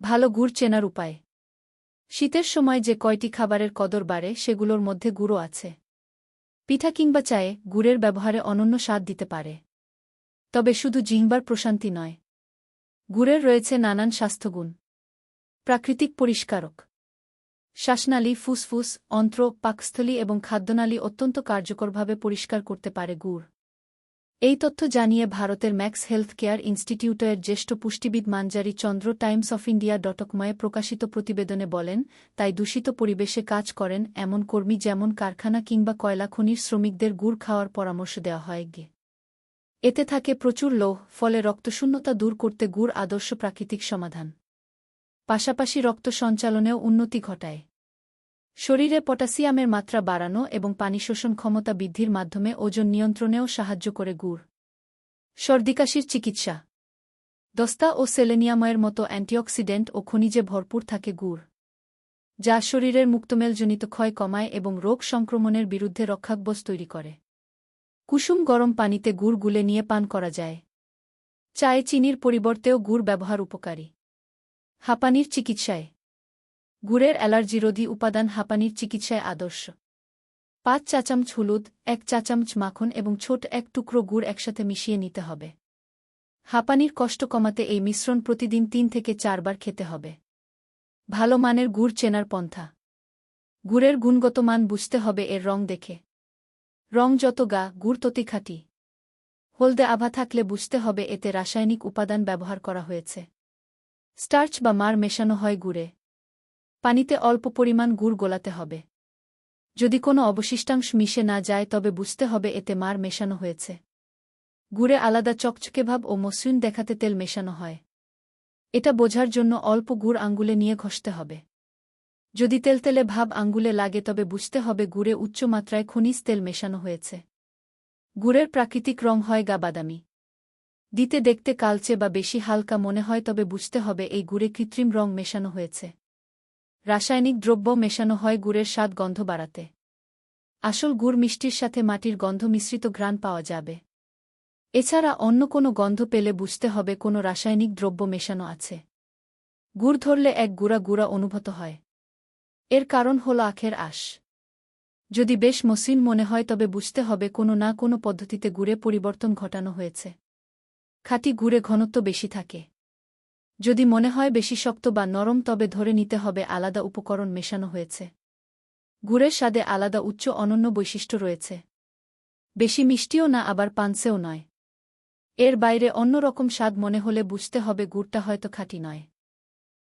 ভালো গুড় চেনার উপায়। শীতের সময় যে কয়টি খাবারের কদর বাড়ে, সেগুলোর মধ্যে গুঁড়ো আছে। পিঠা কিংবা চায়ে গুড়ের ব্যবহারে অনন্য স্বাদ দিতে পারে। তবে শুধু জিহ্বার প্রশান্তি নয়, গুড়ের রয়েছে নানান স্বাস্থ্যগুণ। প্রাকৃতিক পরিষ্কারক। শ্বাসনালী, ফুসফুস, অন্ত্র, পাকস্থলী এবং খাদ্যনালী অত্যন্ত কার্যকরভাবে পরিষ্কার করতে পারে গুড়। এই তথ্য জানিয়ে ভারতের ম্যাক্স হেলথ কেয়ার ইনস্টিটিউটের জ্যেষ্ঠ পুষ্টিবিদ Manjari Chandra Times of India ডটকময়ে প্রকাশিত প্রতিবেদনে বলেন, তাই দূষিত পরিবেশে কাজ করেন এমন কর্মী যেমন কারখানা কিংবা কয়লা খনির শ্রমিকদের গুড় খাওয়ার পরামর্শ দেওয়া হয় গে। এতে থাকে প্রচুর লোহ, ফলে রক্তশূন্যতা দূর করতে গুড় আদর্শ প্রাকৃতিক সমাধান। পাশাপাশি রক্ত সঞ্চালনেও উন্নতি ঘটায়। শরীরে পটাসিয়ামের মাত্রা বাড়ানো এবং পানি শোষণ ক্ষমতা বৃদ্ধির মাধ্যমে ওজন নিয়ন্ত্রণেও সাহায্য করে গুড়। সর্দিকাশির চিকিৎসা। দস্তা ও সেলেনিয়াময়ের মতো অ্যান্টিঅক্সিডেন্ট ও খনিজে ভরপুর থাকে গুড়, যা শরীরের মুক্তমেলজনিত ক্ষয় কমায় এবং রোগ সংক্রমণের বিরুদ্ধে রক্ষাকবচ তৈরি করে। কুসুম গরম পানিতে গুড় গুলে নিয়ে পান করা যায়। চায়ে চিনির পরিবর্তেও গুড় ব্যবহার উপকারী। হাঁপানির চিকিৎসায়। গুড়ের অ্যালার্জিরোধী উপাদান হাঁপানির চিকিৎসায় আদর্শ। পাঁচ চা চামচ হলুদ, এক চা চামচ মাখন এবং ছোট এক টুকরো গুড় একসাথে মিশিয়ে নিতে হবে। হাঁপানির কষ্ট কমাতে এই মিশ্রণ প্রতিদিন তিন থেকে চারবার খেতে হবে। ভালো মানের গুড় চেনার পন্থা। গুড়ের গুণগত মান বুঝতে হবে এর রং দেখে। রং যত গা, গুড় ততি খাঁটি। হলদে আভা থাকলে বুঝতে হবে এতে রাসায়নিক উপাদান ব্যবহার করা হয়েছে। স্টার্চ বা মার মেশানো হয় গুড়ে। পানিতে অল্প পরিমাণ গুড় গোলাতে হবে। যদি কোনো অবশিষ্টাংশ মিশে না যায়, তবে বুঝতে হবে এতে মার মেশানো হয়েছে। গুড়ে আলাদা চকচকে ভাব ও মসৃণ দেখাতে তেল মেশানো হয়। এটা বোঝার জন্য অল্প গুড় আঙ্গুলে নিয়ে ঘষতে হবে। যদি তেলতেলে ভাব আঙ্গুলে লাগে, তবে বুঝতে হবে গুড়ে উচ্চ মাত্রায় খনিজ তেল মেশানো হয়েছে। গুড়ের প্রাকৃতিক রং হয় গা বাদামি দিতে দেখতে কালচে বা বেশি হালকা মনে হয়, তবে বুঝতে হবে এই গুড়ে কৃত্রিম রং মেশানো হয়েছে। রাসায়নিক দ্রব্য মেশানো হয় গুড়ের স্বাদ গন্ধ বাড়াতে। আসল গুড় মিষ্টির সাথে মাটির গন্ধ মিশ্রিত ঘ্রাণ পাওয়া যাবে। এছাড়া অন্য কোনো গন্ধ পেলে বুঝতে হবে কোনো রাসায়নিক দ্রব্য মেশানো আছে। গুড় ধরলে এক গুড়া গুড়া অনুভূত হয়। এর কারণ হল আখের আশ। যদি বেশ মসৃণ মনে হয় তবে বুঝতে হবে কোনো না কোনো পদ্ধতিতে গুড়ে পরিবর্তন ঘটানো হয়েছে। খাঁটি গুড়ে ঘনত্ব বেশি থাকে। যদি মনে হয় বেশি শক্ত বা নরম, তবে ধরে নিতে হবে আলাদা উপকরণ মেশানো হয়েছে। গুড়ের স্বাদে আলাদা উচ্চ অনন্য বৈশিষ্ট্য রয়েছে। বেশি মিষ্টিও না, আবার পানসেও নয়। এর বাইরে অন্যরকম স্বাদ মনে হলে বুঝতে হবে গুড়টা হয়তো খাঁটি নয়।